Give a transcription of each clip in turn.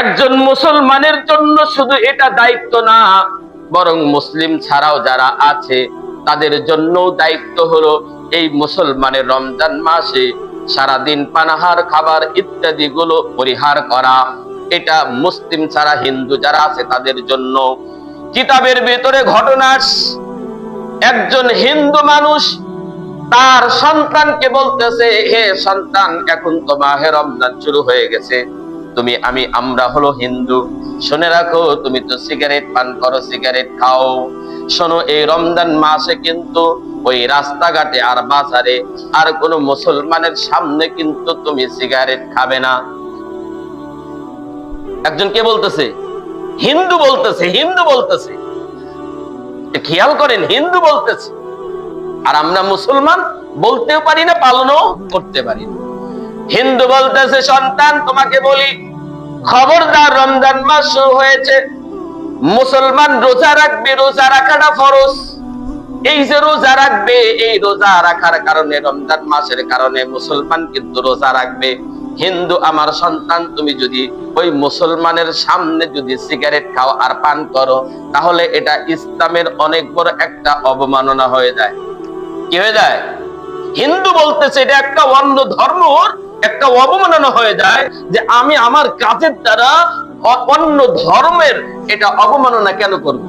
একজন মুসলমানের জন্য শুধু এটা দায়িত্ব না, বরং মুসলিম ছাড়াও যারা আছে, তাদের জন্য দায়িত্ব হলো এই মুসলমানের রমজান মাসে সারাদিন পানাহার, খাবার ইত্যাদি গুলো পরিহার করা। এটা মুসলিম ছাড়া হিন্দু যারা আছে, তাদের জন্য। কিতাবের ভেতরে ঘটনা একজন হিন্দু মানুষ তার সন্তানকে বলতেছে, হে সন্তান, এখন তো মাহে রমজান শুরু হয়ে গেছে। তুমি আমি আমরা হলো হিন্দু। শুনে রাখো, তুমি তো সিগারেট পান করো সিগারেট খাও। শোনো, এই রমজান মাসে কিন্তু ওই রাস্তাঘাটে আর বাজারে আর কোন মুসলমানের সামনে কিন্তু তুমি সিগারেট খাবে না। একজন কে বলতেছে? হিন্দু বলতেছে হিন্দু বলতেছে। খেয়াল করেন, হিন্দু বলতেছে। আর আমরা মুসলমান বলতেও পারি না, পালনও করতে পারি না। হিন্দু বলতেছে, সন্তান, তোমাকে বলি, খবরদার রমজান মাস শুরু হয়েছে। মুসলমান রোজা রাখবে, রোজা রাখাটা ফরজ। এই যে রোজা রাখবে, এই রোজা রাখার কারণে, রমজান মাসের কারণে মুসলমান কিন্তু রোজা রাখবে। হিন্দু, আমার সন্তান, তুমি যদি ওই মুসলমানের সামনে যদি সিগারেট খাও আর পান করো, তাহলে এটা ইসলামের অনেক বড় একটা অবমাননা হয়ে যায়। কি হয়ে যায়? হিন্দু বলতেছে, এটা একটা অন্য ধর্মর একটা অবমাননা হয়ে যায় যে আমি আমার কাজের দ্বারা অন্য ধর্মের এটা অবমাননা কেন করব?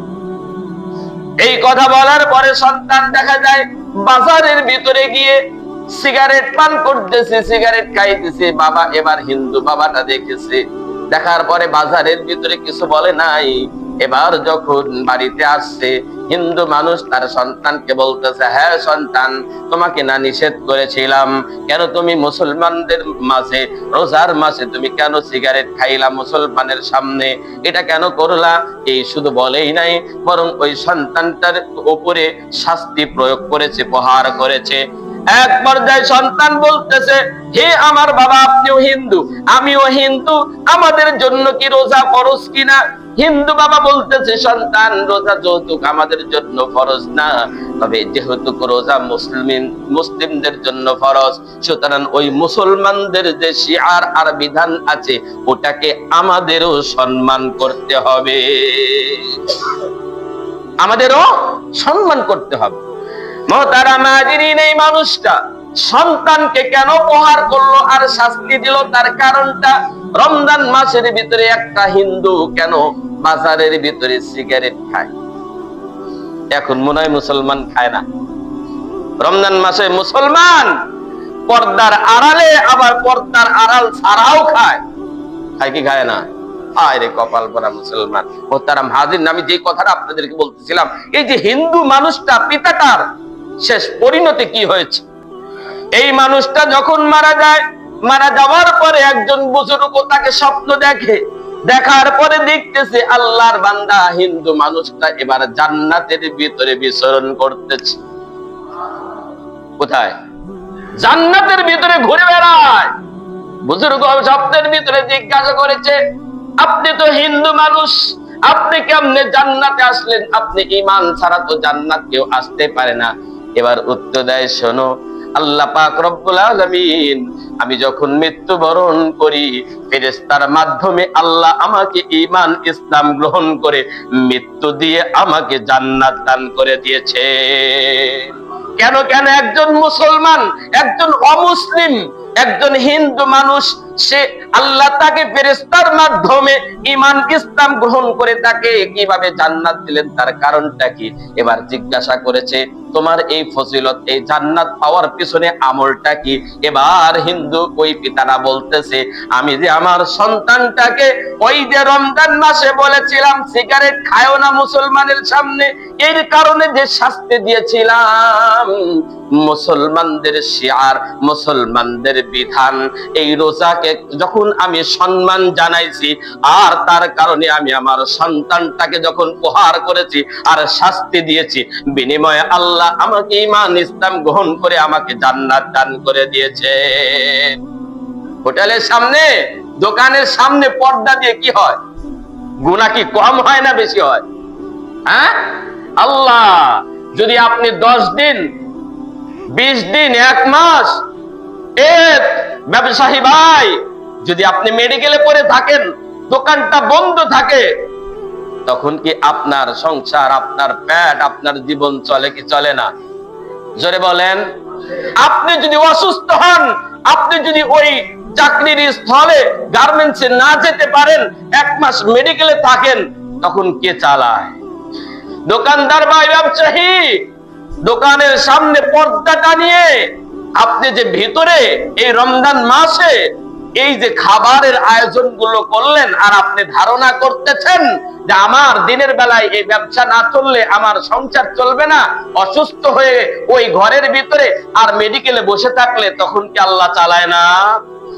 এই কথা বলার পরে সন্তান দেখা যায়, বাজারের ভিতরে গিয়ে সিগারেট পান করতেছে, সিগারেট খাইতেছে, বাবা এবার হিন্দু বাবাটা দেখেছে। দেখার পরে বাজারের ভিতরে কিছু বলে নাই। এবার যখন বাড়িতে আসছে, হিন্দু মানুষ তার সন্তানকে বলতেছে হ্যাঁ সন্তান, তোমাকে না নিষেধ করেছিলাম। কেন তুমি মুসলমানদের মাঝে, রোজার মাসে তুমি কেন সিগারেট খাইলা মুসলমানের সামনে? এটা কেন করলা? এই শুধু বলেই নাই, বরং ওই সন্তানটার উপরে শাস্তি প্রয়োগ করেছে, প্রহার করেছে। এক পর্যায়ে সন্তান বলতেছে, হে আমার বাবা, আপনিও হিন্দু, আমিও হিন্দু, আমাদের জন্য কি রোজা ফরজ কিনা? হিন্দু বাবা বলতেছে, সন্তান, রোজা যৌতুক আমাদের জন্য ফরজ না। তবে যেহেতু রোজা মুসলিম, মুসলিমদের জন্য ফরজ, সুতরাং ওই মুসলমানদের যে শিয়ার আর বিধান আছে, ওটাকে আমাদেরও সম্মান করতে হবে। আমাদেরও সম্মান করতে হবে। মহতারা মাজিরিন এই মানুষটা, সন্তানকে কেন প্রহার করল আর শাস্তি দিল, তার কারণটা রমজান মাসের ভিতরে একটা হিন্দু কেন বাজারের ভিতরে সিগারেট খায়? এখন মনে হয় মুসলমান খায় না। রমজান মাসে মুসলমান পর্দার আড়ালে, আবার পর্দার আড়াল ছাড়াও খায়। খায় কি খায় না? আয় রে কপাল পরা মুসলমান। তারা হাজির আমি যে কথাটা আপনাদেরকে বলতেছিলাম, এই যে হিন্দু মানুষটা, পিতাটার শেষ পরিণতি কি হয়েছে? এই মানুষটা যখন মারা যায় মারা যাওয়ার পরে একজন বুজুর্গ তাকে স্বপ্ন দেখে, দেখার পরে দেখতেছে আল্লাহর বান্দা হিন্দু মানুষটা এবার জান্নাতের ভিতরে বিচরণ করতেছে। কোথায়? জান্নাতের ভিতরে ঘুরে বেড়ায়। বুজুর্গ স্বপ্নের ভিতরে জিজ্ঞাসা করেছে, আপনি তো হিন্দু মানুষ, আপনি কেমনে জান্নাতে আসলেন? আপনি ইমান ছাড়া তো জান্নাত কেউ আসতে পারে না। এবার উত্তর দেয়, শোনো আল্লাহ পাক রব্বুল আলামিন, আমি যখন মৃত্যুবরণ করি, ফেরেশতার মাধ্যমে আল্লাহ আমাকে ঈমান, ইসলাম গ্রহণ করে মৃত্যু দিয়ে আমাকে জান্নাত দান করে দিয়েছে। কেন কেন একজন মুসলমান, একজন অমুসলিম, একজন হিন্দু মানুষ, সে আল্লাহ তাকে ফেরেস্তার মাধ্যমে ইমান ইসলাম গ্রহণ করে তাকে কীভাবে জান্নাত দিলেন, তার কারণটা কি? এবার জিজ্ঞাসা করেছে, তোমার এই ফজিলত, এই জান্নাত পাওয়ার পিছনে আমলটা কি? এবার হিন্দু ওই পিতারা বলতেছে, আমি যে আমার সন্তানটাকে ওই যে রমজান মাসে বলেছিলাম, সিগারেট খায়ও না মুসলমানের সামনে, এর কারণে যে শাস্তি দিয়েছিলাম, মুসলমানদের শিয়ার, মুসলমানদের বিধান, এই রোজাকে যখন আমি সম্মান জানাইছি, আর তার কারণে আমি আমার সন্তানটাকে যখন প্রহার করেছি আর শাস্তি দিয়েছি, বিনিময়ে আল্লাহ আমাকে ইমান ইসলাম গ্রহণ করে আমাকে জান্নাত দান করে দিয়েছে। হোটেলের সামনে, দোকানের সামনে পর্দা দিয়ে কি হয়? গুণা কি কম হয় না বেশি হয়? হ্যাঁ? আল্লাহ, যদি আপনি দশ দিন, বিশ দিন, এক মাস এ ব্যবসায়ী ভাই যদি আপনি মেডিকেলে পড়ে থাকেন, দোকানটা বন্ধ থাকে, তখন কি আপনার সংসার, আপনার প্যাট আপনার জীবন চলে কি চলে না? জোরে বলেন, আপনি যদি অসুস্থ হন, আপনি যদি ওই চাকরির স্থলে গার্মেন্টসে না যেতে পারেন, এক মাস মেডিকেলে থাকেন, তখন কে চালায়? দোকানদার বা ব্যবসায়ী, দোকানের সামনে পর্দাটা নিয়ে, আপনি যে ভিতরে এই রমজান মাসে এই যে খাবারের আয়োজনগুলো করলেন আর আপনি ধারণা করতেছেন যে আমার দিনের বেলায় এই ব্যবসা না চললে আমার সংসার চলবে না, অসুস্থ হয়ে ওই ঘরের ভিতরে আর মেডিকেলে বসে থাকলে তখন কি আল্লাহ চালায় না?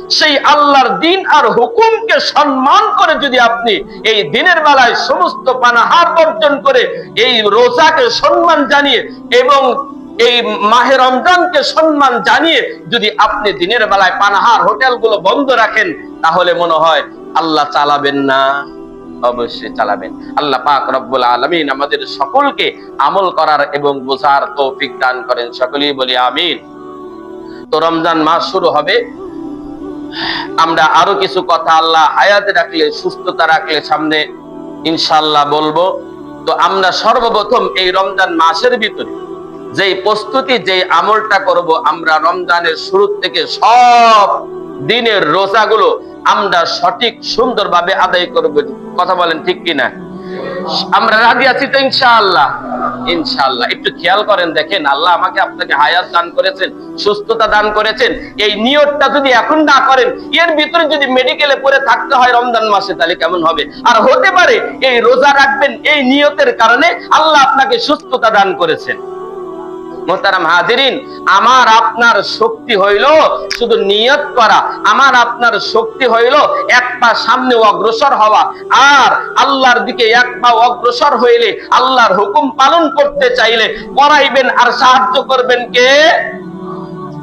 সেই আল্লাহর দিন আর হুকুমকে সম্মান করে যদি আপনি এই দিনের বেলায় সমস্ত পানাহার বর্জন করে এই রোজাকে সম্মান জানিয়ে এবং এই মাহে রমজানকে সম্মান জানিয়ে যদি আপনি দিনের বেলায় পানাহার হোটেলগুলো বন্ধ রাখেন, তাহলে মনে হয় আল্লাহ চালাবেন না। অবশ্যই চালাবেন। আল্লাহ পাক রব্বুল আলামিন আমাদের সকলকে আমল করার এবং বোঝার তৌফিক দান করেন। সকলেই বলি আমিন। তো রমজান মাস শুরু হবে। আমরা আরও কিছু কথা আল্লাহ হায়াতে রাখলে, সুস্থতা রাখলে সামনে ইনশাল্লাহ বলব। তো আমরা সর্বপ্রথম এই রমজান মাসের ভিতরে যেই প্রস্তুতি, যেই আমলটা করব, আমরা রমজানের শুরু থেকে সব দিনের রোজাগুলো আমরা সঠিক, সুন্দরভাবে আদায় করব। কথা বলেন ঠিক কিনা? আমরা রাজি আছি তো ইনশাআল্লাহ। ইনশাআল্লাহ। একটু খেয়াল করেন, দেখেন আল্লাহ আমাকে আপনাকে হায়াত দান করেছেন, সুস্থতা দান করেছেন। এই নিয়তটা যদি এখন না করেন, এর ভিতরে যদি মেডিকেলে পড়ে থাকতে হয় রমজান মাসে, তাহলে কেমন হবে? আর হতে পারে এই রোজা রাখবেন এই নিয়তের কারণে আল্লাহ আপনাকে সুস্থতা দান করেছেন। মোহতারাম হাজিরিন, আমার আপনার শক্তি হইল শুধু নিয়ত করা, আমার আপনার শক্তি হইল এক পা সামনে অগ্রসর হওয়া, আর আল্লাহর দিকে এক পা অগ্রসর হইলে, আল্লাহর হুকুম পালন করতে চাইলে করাইবেন আর সাহায্য করবেন কে?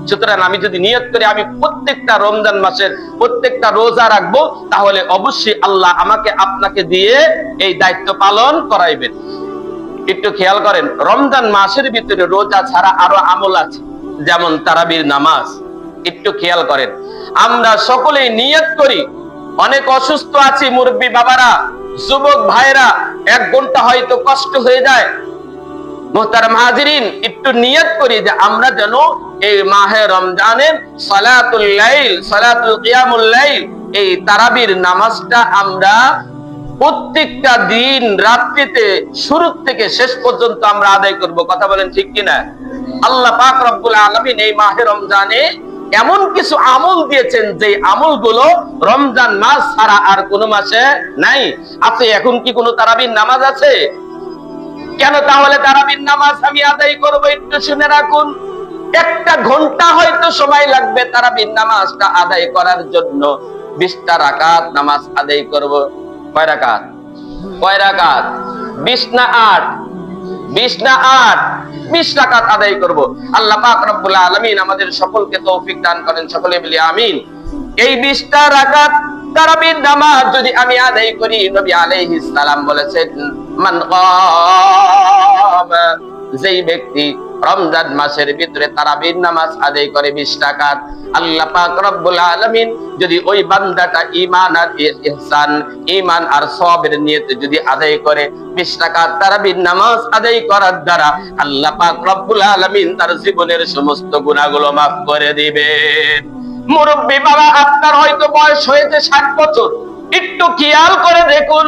সুতরাং আমি যদি নিয়ত করি, আমি প্রত্যেকটা রমজান মাসের প্রত্যেকটা রোজা রাখব, তাহলে অবশ্যই আল্লাহ আমাকে আপনাকে দিয়ে এই দায়িত্ব পালন করাইবেন। একটু খেয়াল করেন, রমজান মাসের ভিতরে রোজা ছাড়া আরও আমল আছে, যেমন তারাবির নামাজ। একটু খেয়াল করেন, আমরা সকলেই নিয়ত করি, অনেক অসুস্থ আছি মুরব্বী বাবারা, যুবক ভাইরা এক ঘণ্টা হয়তো কষ্ট হয়ে যায়। একটু নিয়ত করি যে আমরা যেন এই মাহে রমজানের এই তারাবির নামাজটা আমরা প্রত্যেকটা দিন রাত্রিতে শুরু থেকে শেষ পর্যন্ত আমরা আদায় করব। কথা বলেন ঠিক কিনা? আল্লাহ পাক রব্বুল আলামিন এই মাহে রমজানে এমন কিছু আমল দিয়েছেন যে আমলগুলো রমজান মাস ছাড়া আর কোন মাসে নাই। আছে এখন কি কোনো তারাবির নামাজ আছে? কেন তাহলে তারাবির নামাজ আমি আদায় করব একটু শুনে রাখুন। একটা ঘণ্টা হয়তো সময় লাগবে তারাবির নামাজটা আদায় করার জন্য। বিশটা রাকাত নামাজ আদায় করব। কয় বিশ না আট? বিশ না আট? বিশ আদায় করব। আল্লাহ পাক রব্বুল আমাদের সকলকে তৌফিক দান করেন, সকলে মিলে আমিন। এই বিশটা রাকাত তারাবির নামাজ যদি আমি আদায় করি, নবী আলাইহিস সালাম বলেছেন, মান যেই ব্যক্তি রমজান মাসের ভিতরে তারাবির নামাজ আদায় করে বিশ টাকার আল্লাহ পাক রব্বুল যদি ওই বান্দাটা আর ইহসান আর সবের যদি আদায় করে, বিশ টাকা নামাজ আদায় করার দ্বারা আল্লাহ পাক রব্বুল আলামিন তার জীবনের সমস্ত গুনাহগুলো মাফ করে দিবেন। মুরব্বী বাবা, আপনার হয়তো বয়স হয়েছে ষাট বছর। একটু খেয়াল করে দেখুন।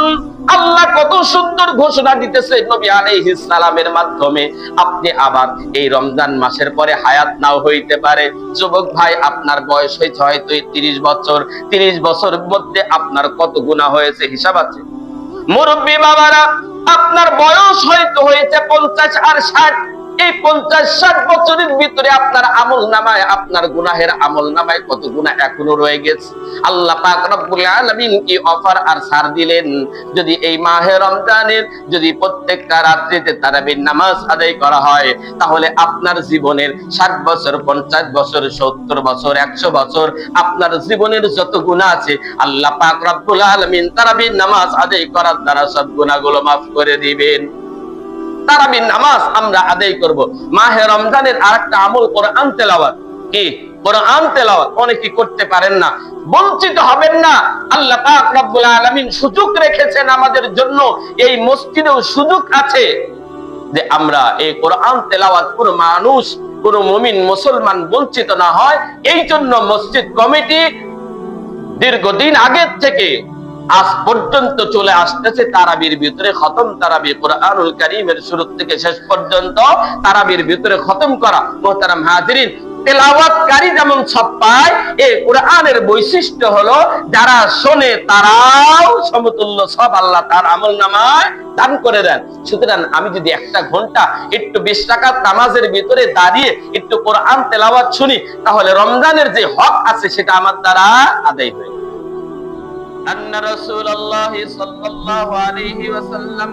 আল্লাহ কত সুন্দর ঘোষণা দিতেছে নবী আলাইহিস সালামের মাধ্যমে। আপনি আবার এই রমজান মাসের পরে হায়াত নাও হইতে পারে। যুবক ভাই, আপনার বয়স হয়েছে হয়তো তিরিশ বছর। তিরিশ বছর মধ্যে আপনার কত গুণা হয়েছে হিসাব আছে? মুরব্বী বাবারা, আপনার বয়স হয়তো হয়েছে পঞ্চাশ আর ষাট। এই পঞ্চাশ ষাট বছরের ভিতরে আপনার আমল নামায়, আপনার গুনাহের আমল নামায় কত গুনাহ এখনও রয়ে গেছে। আল্লাহ পাক রব্বুল আলামিন কি অফার আর ছাড় দিলেন? যদি এই মাহে রমজানের যদি প্রত্যেকটা রাত্রিতে তারাবির নামাজ আদায় করা হয়, তাহলে আপনার জীবনের ষাট বছর, পঞ্চাশ বছর, সত্তর বছর, একশো বছর, আপনার জীবনের যত গুণা আছে, আল্লাহ পাক রব্বুল আলামিন তারাবির নামাজ আদায় করার দ্বারা সব গুণাগুলো মাফ করে দিবেন। তারাবির নামাজ আমরা আদায় করব। মাহে রমজানের আরেকটা আমল কোরআন তেলাওয়াত। কি? কোরআন অনেকে করতে পারেন না। বঞ্চিত হবেন না। আল্লাহ পাক রব্বুল সুযোগ রেখেছেন আমাদের জন্য। এই মসজিদেও সুযোগ আছে যে আমরা এই কোরআন তেলাওয়াত কোন মানুষ, কোন মুমিন, মুসলমান বঞ্চিত না হয়। এই জন্য মসজিদ কমিটি দীর্ঘদিন আগের থেকে আজ পর্যন্ত চলে আসতেছে তারাবির ভিতরে খতম তারাবি, কোরআনুল কারীমের শুরু থেকে শেষ পর্যন্ত তারাবির ভিতরে খতম করা মোহতারাম হাজিরিন, তেলাওয়াতকারী যেমন সব পায়, এই কোরআনের বৈশিষ্ট্য হলো যারা শোনে তারাও সমতুল্য, সব আল্লাহ তার আমল নামায় দান করে দেন সুতরাং আমি যদি একটা ঘণ্টা একটু বিশ টাকা নামাজের ভিতরে দাঁড়িয়ে একটু কোরআন তেলাওয়াত শুনি, তাহলে রমজানের যে হক আছে সেটা আমার দ্বারা আদায় হয়ে। أن رسول الله صلى الله عليه وسلم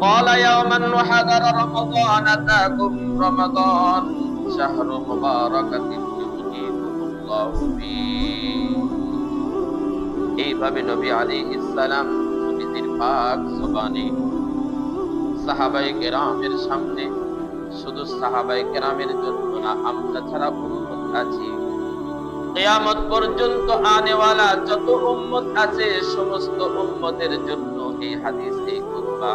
قال يوما وحضر رمضان أتاكم رمضان شهر مباركة يغنيكم الله فيه এইভাবে নবী আলাইহিস সালাম নবীজির পাক জবানে সাহাবাই কেরামের সামনে শুধু সাহাবাই কেরামের জন্য না আমরা ছাড়া উম্মত আছি কেয়ামত পর্যন্ত আনেওয়ালা যত উম্মত আছে, সমস্ত উম্মতের জন্য এই হাদিস, এই খুতবা,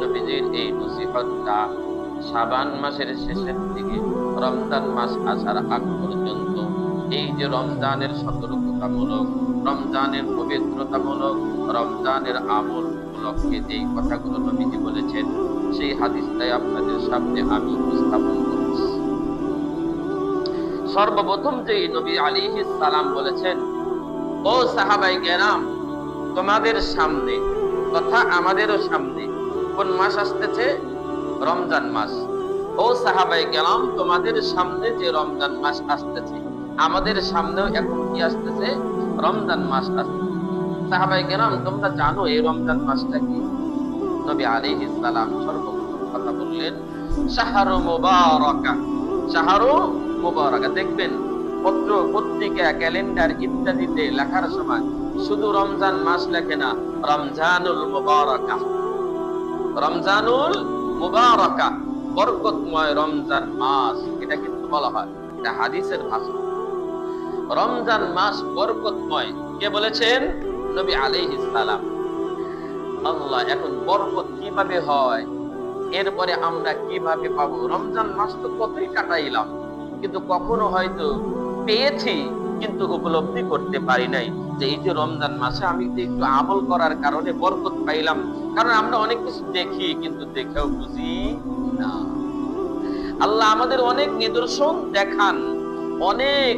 নবীজির এই নসিহতটা শাবান মাসের শেষের দিকে, রমজান মাস আসার আগ পর্যন্ত, এই যে রমজানের সতর্কতামূলক, রমজানের পবিত্রতামূলক, রমজানের আমল উপলক্ষে যেই কথাগুলো নবীজি বলেছেন, সেই হাদিসটাই আপনাদের সামনে আমি উপস্থাপন সর্বপ্রথম যে নবী আলী সালাম বলেছেন, ও সাহাবাই গেরাম তোমাদের সামনে তথা আমাদেরও সামনে কোন মাস আসতেছে? রমজান মাস। ও সাহাবাই গেলাম তোমাদের সামনে যে রমজান মাস আসতেছে, আমাদের সামনেও এখন কি আসতেছে? রমজান মাস আসতেছে। সাহাবাই গেলাম তোমরা জানো এই রমজান মাসটা কি? নবী আলী সালাম সর্বপ্রথম কথা বললেন, শাহরু মুবারাকা। শাহরু মুবারাকা, দেখবেন পত্র পত্রিকা, ক্যালেন্ডার ইত্যাদিতে লেখার সময় শুধু রমজান মাস লেখে না, রমজানুল মুবারাকা। রমজানুল মুবারাকা, বরকতময় রমজান মাস, এটা কিন্তু বলা হয়, এটা হাদিসের ভাষা। রমজান মাস বরকতময়, কে বলেছেন? নবী আলাইহিস সালাম। আল্লাহ, এখন বরকত কীভাবে হয়? এরপরে আমরা কীভাবে পাবো? রমজান মাস তো কতই কাটাইলাম। কিন্তু কখনো হয়তো পেয়েছি, কিন্তু উপলব্ধি করতে পারি নাই। যে এই যে রমজান মাসে আমি একটু আমল করার কারণে বরকত পাইলাম, কারণ আমরা অনেক কিছু দেখি, কিন্তু দেখেও বুঝি না। আল্লাহ আমাদের অনেক নিদর্শন দেখান, অনেক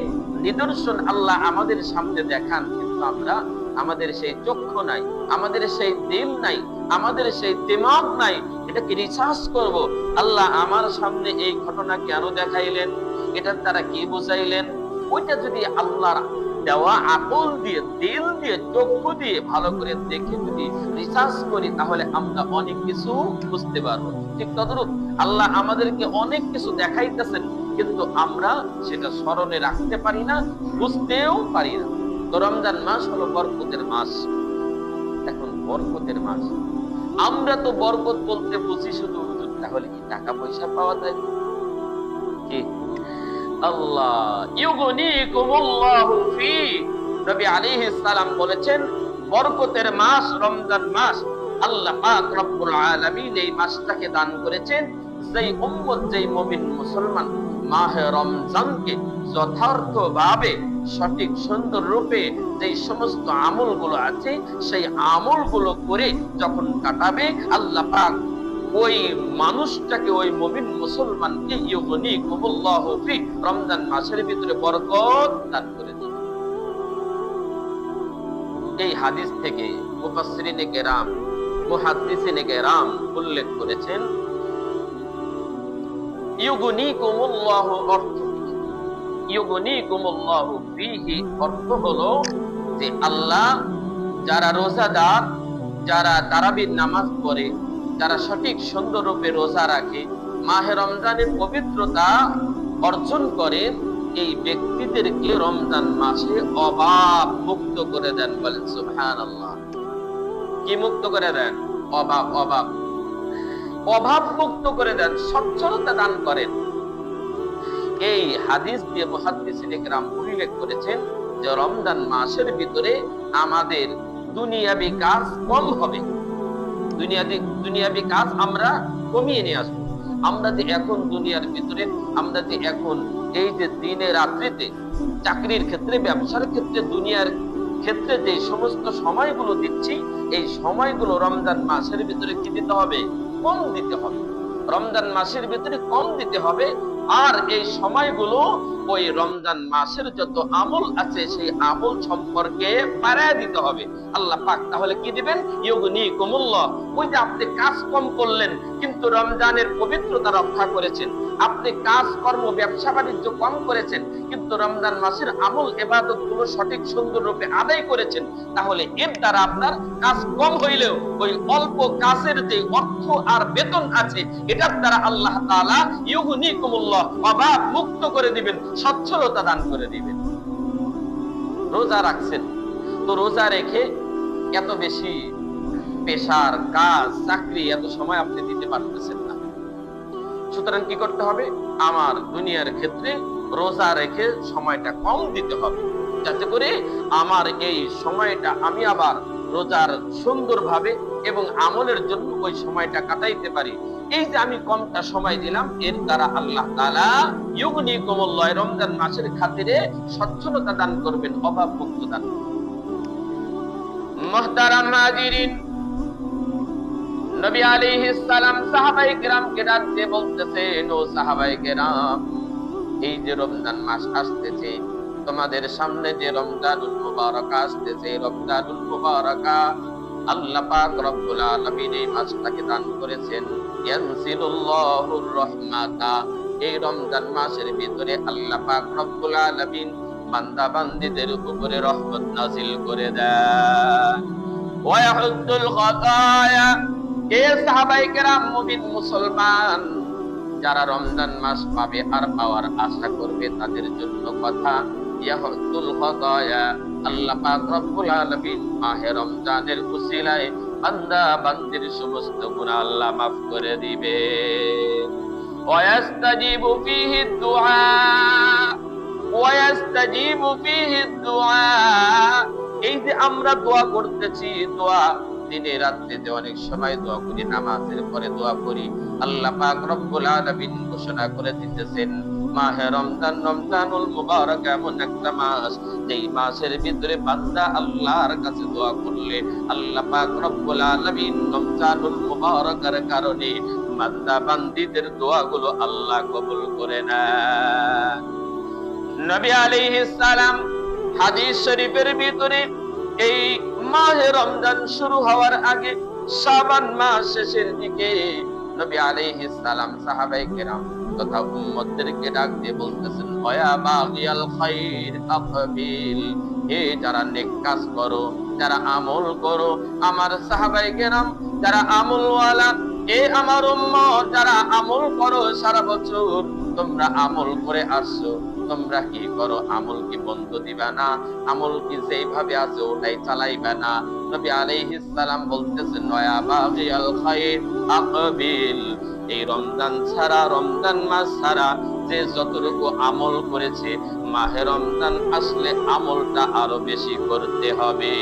নিদর্শন আল্লাহ আমাদের সামনে দেখান, কিন্তু আমরা আমাদের সেই চক্ষু নাই, আমাদের সেই দিল নাই, আমাদের সেই দিমাগ নাই, এটাকে রিসার্চ করব। আল্লাহ আমার সামনে এই ঘটনা কেন দেখাইলেন। এটার দ্বারা কি বুঝাইলেন? ওইটা যদি আল্লাহর দেওয়া আকল দিয়ে, দিল দিয়ে, চক্ষু দিয়ে ভালো করে দেখে যদি রিসার্চ করি, তাহলে আমরা অনেক কিছু বুঝতে পারব। ঠিক তদরূপ আল্লাহ আমাদেরকে অনেক কিছু দেখাইতেছেন, কিন্তু আমরা সেটা স্মরণে রাখতে পারি না, বুঝতেও পারি না। তো রমজান মাস হলো বরকতের মাস। এখন বরকতের মাস। আমরা তো বরকত বলতে বুঝি শুধু তাহলে কি টাকা পয়সা পাওয়া যায়? কি? আল্লাহ। ইউগনিকুমুল্লাহু বলেছেন, বরকতের মাস, রমজান মাস, আল্লাহ পাক রব্বুল আলামিন এই মাসটাকে দান করেছেন। যেই উম্মত, যেই মুমিন মুসলমান রমজানকে যথার্থভাবে সঠিক, সুন্দর রূপে যেই সমস্ত আমলগুলো আছে, সেই আমলগুলো করে যখন কাটাবে, আল্লাহ পাক ওই মানুষটাকে, ওই মুমিন মুসলমানকে ইউগনি কুমুল্লাহ ফি রমজান মাসের ভিতরে বরকত দান করে দিবে এই হাদিস থেকে মুফাসসিরিনে কেরাম, মুহাদ্দিসিনে কেরাম উল্লেখ করেছেন ইউগনি কুমুল্লাহ অর্থ কি? ইউগনিকুমুল্লাহ ফিহি অর্থ হলো যে আল্লাহ যারা রোজাদার, যারা তারাবির নামাজ পড়ে যারা সঠিক সুন্দর রূপে রোজা রাখে, মাহে রমজানের পবিত্রতা অর্জন করে, এই ব্যক্তিদেরকে রমজান মাসে অভাব মুক্ত করে দেন বলেন, সুবহানাল্লাহ। কি মুক্ত করে দেন? অভাব অভাব। অভাব মুক্ত করে দেন, সচ্ছলতা দান করেন। এই হাদিস দিয়ে মুহাদ্দিসিন একরাম উল্লেখ করেছেন যে রমজান মাসের ভিতরে আমাদের দুনিয়াবি কাজ কম হবে। দুনিয়াবি দুনিয়াবি কাজ আমরা কমিয়ে নিয়ে আসব। আমরা যে এখন দুনিয়ার ভিতরে, আমরা যে এখন এই যে দিনে রাত্রিতে চাকরির ক্ষেত্রে, ব্যবসার ক্ষেত্রে, দুনিয়ার ক্ষেত্রে যে সমস্ত সময়গুলো দিচ্ছি, এই সময়গুলো রমজান মাসের ভিতরে কি দিতে হবে? কম দিতে হবে। রমজান মাসের ভিতরে কম দিতে হবে। আর এই সময়গুলো ওই রমজান মাসের যত আমল আছে, সেই আমল সম্পর্কে পাড়ায় দিতে হবে। আল্লাহ পাক তাহলে কি দিবেন? ইয়গুনি কুমুল্লাহ ওই যে আপনি কাজ কম করলেন, কিন্তু রমজানের পবিত্রতা রক্ষা করেছেন। আপনি কাজ, কর্ম, ব্যবসা, বাণিজ্য কম করেছেন, কিন্তু রমজান মাসের আমল এবাদতগুলো সঠিক, সুন্দর রূপে আদায় করেছেন, তাহলে এর দ্বারা আপনার কাজ কম হইলেও, ওই অল্প কাজের যে অর্থ আর বেতন আছে, এটার দ্বারা আল্লাহ তাআলা ইউহনিকুমুল্লাহ অভাব মুক্ত করে দিবেন। সচ্ছলতা দান করে দিবেন। রোজা রাখছেন। তো রোজা রেখে এত বেশি পেশার কাজ, চাকরি এত সময় আপনি দিতে পারতেছেন না। সুতরাং কি করতে হবে? আমার দুনিয়ার ক্ষেত্রে রোজা রেখে সময়টা কম দিতে হবে। যাতে করে আমার এই সময়টা আমি আবার রোজার সুন্দরভাবে এবং আমলের জন্য ওই সময়টা কাটাইতে পারি। এই যে আমি কমটা সময় দিলাম, এর দ্বারা আল্লাহ কমল্লয় রমজান মাসের খাতিরে সচ্ছলতা দান করবেন অভাব মুক্ত দান মুহতারাম হাজিরিন, নবী সালাম সাহাবাই সাহাবাই এই যে রমজান মাস আসতেছে, তোমাদের সামনে যে রমজানুল আসতেছে, রমজানুল আল্লাহ পাক রব্বুল আলামিন এই মাসটাকে দান করেছেন। এই রমজান মাসের ভিতরে আল্লাহ বান্দা উপরে রহমত করে মুসলমান, যারা রমজান মাস পাবে আর পাওয়ার আশা করবে, তাদের জন্য কথা ইয়াহুদ্দুল খাতায়া আল্লাহ রব্বুল আলামিন মাহে রমজানের উসিলায় বান্দা বান্দির সমস্ত গুনাহ আল্লাহ মাফ করে দিবে। এই যে আমরা দোয়া করতেছি, দোয়া দিনে রাত্রে যে অনেক সময় দোয়া করি, নামাজের পরে দোয়া করি। আল্লাহ পাক রব্বুল আলামিন ঘোষণা করে দিতেছেন মাহে রমজান, রমজানুল মুবারক এমন একটা মাস। যেই মাসের ভিতরে বান্দা আল্লাহর কাছে দোয়া করলে আল্লাহ পাক রব্বুল আলামিন রমজানুল মুবারকের কারণে বান্দা বান্দীদের দোয়াগুলো আল্লাহ কবুল করে নেয়। নবী সালাম হাদিস শরীফের ভিতরে এই মাহে রমজান শুরু হওয়ার আগে শাবান মাস শেষের দিকে নবী আলাইহিস সালাম সাহাবায়ে কেরাম তথা উম্মতদেরকে ডাক দিয়ে বলতেছেন বাগিয়াল খাইর হে যারা নেক কাজ করো, যারা আমল করো, আমার সাহাবায়ে কেরাম যারা এ আমার যারা আমল করো সারা বছর, তোমরা আমল করে আসছো, তোমরা কি করো? আমল কি বন্ধ দিবা না? আমল কি যেইভাবে আছে ওটাই চালাইবা না? নবী আলাইহিস সালাম বলতেছেন নয়া বাগিয়াল খাইর আকবিল এই রমজান ছাড়া, রমজান মাস ছাড়া যে যতটুকু আমল করেছে, মাহে রমজান আসলে আমলটা আরও বেশি করতে হবে।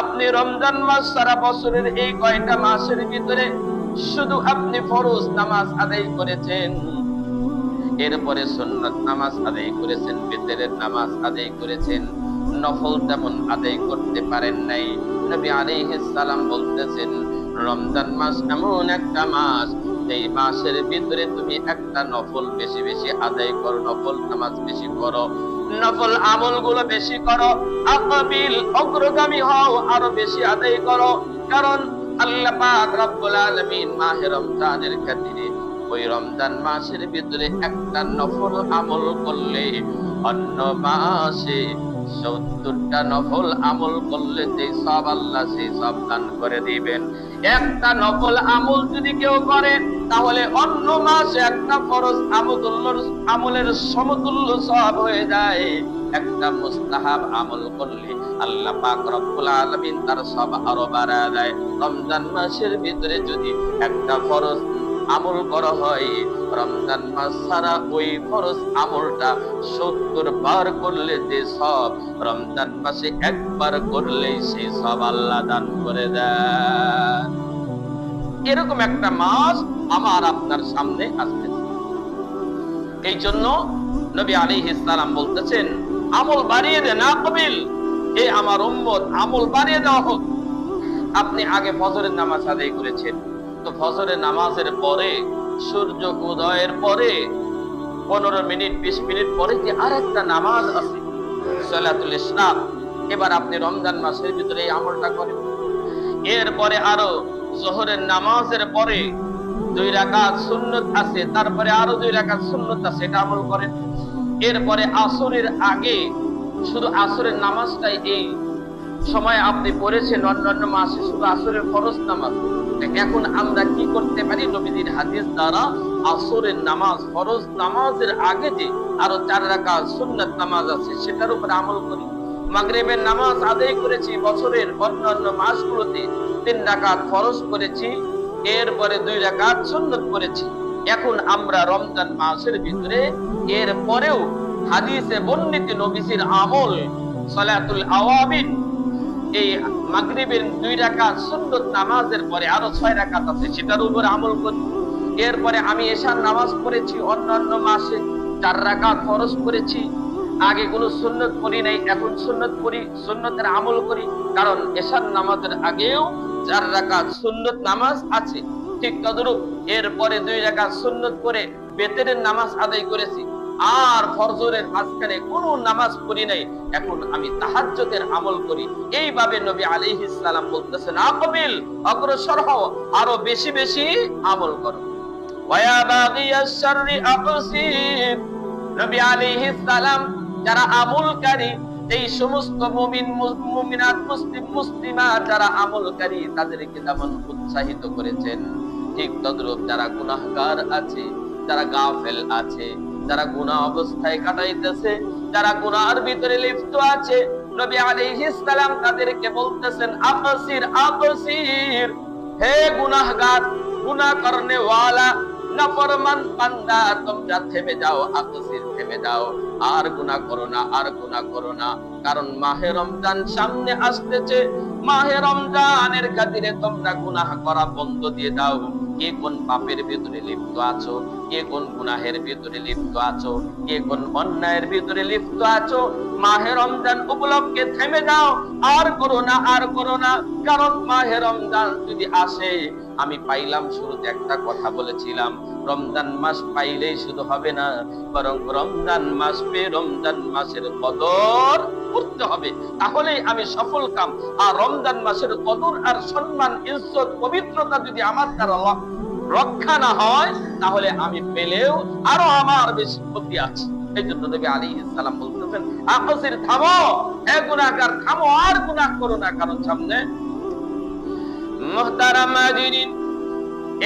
আপনি রমজান মাস সারা বছরের এই কয়টা মাসের ভিতরে শুধু আপনি ফরজ নামাজ আদায় করেছেন। এরপরে সুন্নাত নামাজ আদায় করেছেন বেতেরের নামাজ আদায় করেছেন, নফল তেমন আদায় করতে পারেন নাই। নবী আলাইহিস সালাম বলতেছেন, রমজান মাস এমন একটা মাস এই মাসের ভিতরে তুমি একটা নফল বেশি বেশি আদায় করো, নফল নামাজ বেশি করো নফল আমলগুলো বেশি করো, আকবিল অগ্রগামী হও, আরও বেশি আদায় করো, কারণ আল্লাহ পাক রব্বুল আলামিন মাহে রমজানের খাতিরে ওই রমজান মাসের ভিতরে একটা নফল আমল করলে অন্য মাসে নফল আমল করলে যে সব আল্লাহ সব দান করে দিবেন। একটা নফল আমল যদি কেউ করে, তাহলে অন্য মাসে একটা ফরজ আমলের সমতুল্য সব হয়ে যায়। একটা মুস্তাহাব আমল করলে আল্লাহ পাক রব্বুল আলামিন তার সব আরও বাড়া দেয়। রমজান মাসের ভিতরে যদি একটা ফরজ আমল করা হয়। রমজান মাস ছাড়া ওই ফরজ আমলটা সত্তর বার করলে যে সব, রমজান মাসে একবার করলেই সেই সব আল্লাহ দান করে দেয় এরকম একটা মাস আমার আপনার সামনে আসতেছে এই জন্য নবী আলী ইসলাম বলতেছেন, আমল বাড়িয়ে দে না কবিল। এ আমার উম্মত, আমল বাড়িয়ে দেওয়া হোক। আপনি আগে ফজরের নামাজ আদায় করেছেন। তো ফজরের নামাজের পরে, সূর্য উদয়ের পরে, পনেরো মিনিট, বিশ মিনিট পরে যে আর একটা নামাজ আছে? সলাতুল ইসলাম। এবার আপনি রমজান মাসের ভিতরে এই আমলটা করেন। এরপরে আরও জোহরের নামাজের পরে দুই রাকাত সুন্নত আছে, তারপরে আরও দুই রাকাত সুন্নত আছে, এটা আমল করেন। এরপরে আসরের আগে শুধু আসরের নামাজটাই এই সময় আপনি পড়েছেন, অন্যান্য মাসে শুধু আসরের ফরজ নামাজ। এখন আমরা কি করতে পারি? নবীজির হাদিস দ্বারা আসরের নামাজ, ফরজ নামাজের আগে যে আরও চার রাকাত সুন্নাত নামাজ আছে, সেটার উপর আমল করি। মাগরিবের নামাজ আদায় করেছি, বছরের অন্যান্য মাসগুলোতে তিন রাকাত ফরজ করেছি, এরপরে দুই রাকাত সুন্নত করেছি। এখন আমরা রমজান মাসের ভিতরে এর পরেও হাদিসে বর্ণিত নবীজির আমল সালাতুল আওয়াবিন এই মাগরিবের দুই রাকাত সুন্নত নামাজের পরে আরও ছয় রাকাত আছে, সেটার উপর আমল করি। এরপরে আমি এশার নামাজ পড়েছি, অন্যান্য মাসে চার রাকাত ফরজ করেছি। আগে কোনো সুন্নত করি নাই, এখন সুন্নত করি সুন্নতের আমল করি। কারণ এশার নামাজের আগেও চার রাকাত সুন্নত নামাজ আছে। ঠিক তদরূপ এরপরে দুই রাকাত সুন্নত করে বেতেরের নামাজ আদায় করেছি। আর ফরজরের মাঝখানে কোনো নামাজ পড়ি নাই। এখন আমি তাহাজ্জুদের আমল করি। এইভাবে নবী আলাইহিস সালাম বলতেছেন আকবিল অগ্রসর হও, আরও বেশি বেশি আমল করো। নবী যারা আমলকারী, এই সমস্ত মুমিন, মুমিনাত, মুসলিম মুসলিমা যারা আমলকারী, তাদেরকে যেমন উৎসাহিত করেছেন। ঠিক তদ্রূপ যারা গুনাহগার আছে, যারা গাফেল আছে যারা গুণা অবস্থায় কাটাইতেছে, যারা গুনার ভিতরে লিপ্ত আছে, নবী আলাইহিস সালাম তাদেরকে বলতেছেন আকসির আকসির হে গুনাহগার, গুনাহ করনে ওয়ালা নাফরমান বান্দা, তোমরা থেমে যাও আকসির থেমে যাও, আর গুনাহ করো না, আর গুনাহ করো না, কারণ মাহে রমজান সামনে আসতেছে, মাহে রমজানের খাতিরে তোমরা গুনাহ করা বন্ধ দিয়ে দাও, কে কোন পাপের ভিতরে লিপ্ত আছো কে কোন গুনাহের ভিতরে লিপ্ত আছো? কে কোন অন্যায়ের ভিতরে লিপ্ত আছো? মাহে রমজান উপলক্ষে থেমে যাও। আর করো না, আর করো না। কারণ মাহে রমজান যদি আসে, আমি পাইলাম শুরুতে একটা কথা বলেছিলাম, রমজান মাস পাইলেই শুধু হবে না, বরং রমজান মাস পেয়ে রমজান মাসের কদর করতে হবে। তাহলেই আমি সফল কাম। আর রমজান মাসের কদর আর সম্মান, ইজ্জত, পবিত্রতা যদি আমার দ্বারা রক্ষা না হয়, তাহলে আমি পেলেও আরও আমার বেশি ক্ষতি আছে। এই জন্য নবী আলী ইসলাম বলতেছেন, আকসির থামো, হে গুনাহগার, থামো, আর গুনাহ করো না কারণ সামনে। মুহতারাম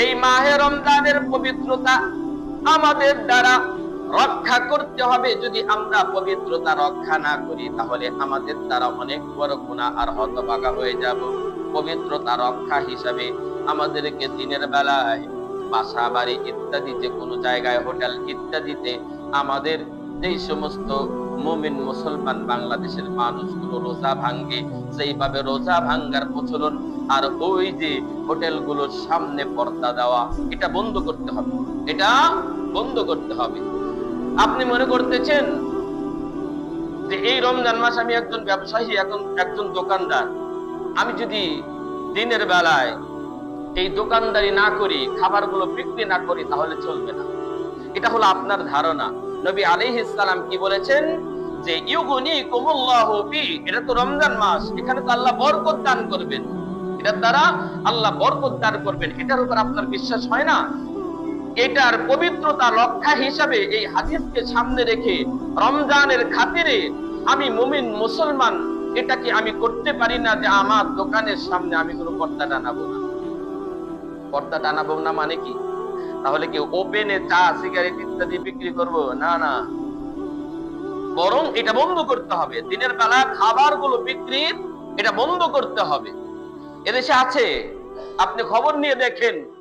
এই মাহে রমজানের পবিত্রতা আমাদের দ্বারা রক্ষা করতে হবে। যদি আমরা পবিত্রতা রক্ষা না করি, তাহলে আমাদের দ্বারা অনেক বড় গুণা আর হতবাগা হয়ে যাব। পবিত্রতা রক্ষা হিসাবে আমাদেরকে দিনের বেলায় বাসা বাড়ি ইত্যাদিতে কোনো জায়গায় হোটেল ইত্যাদিতে আমাদের যেই সমস্ত মুমিন মুসলমান বাংলাদেশের মানুষগুলো রোজা ভাঙ্গে, সেইভাবে রোজা ভাঙ্গার প্রচলন, আর ওই যে হোটেলগুলোর সামনে পর্দা দেওয়া, এটা বন্ধ করতে হবে। এটা বন্ধ করতে হবে। আপনি মনে করতেছেন যে এই রমজান মাস আমি একজন ব্যবসায়ী এখন একজন দোকানদার। আমি যদি দিনের বেলায় এই দোকানদারি না করি, খাবারগুলো বিক্রি না করি, তাহলে চলবে না। এটা হলো আপনার ধারণা। নবী আলাইহিস সালাম কি বলেছেন? যে ইউগুনি কুমুল্লাহু বি এটা তো রমজান মাস, এখানে তো আল্লাহ বরকত দান করবেন। এটার দ্বারা আল্লাহ বরকত দান করবেন। এটার উপর আপনার বিশ্বাস হয় না? এটার পবিত্রতা রক্ষা হিসাবে এই হাদিসকে সামনে রেখে রমজানের খাতিরে আমি মুমিন মুসলমান, এটাকে আমি করতে পারি না যে আমার দোকানের সামনে আমি কোনো পর্দা টানাবো না। পর্দা টানাবো না মানে কি? তাহলে কি ওপেনে চা সিগারেট ইত্যাদি বিক্রি করব? না না। বরং এটা বন্ধ করতে হবে। দিনের বেলা খাবারগুলো বিক্রির এটা বন্ধ করতে হবে। এদেশে আছে। আপনি খবর নিয়ে দেখেন।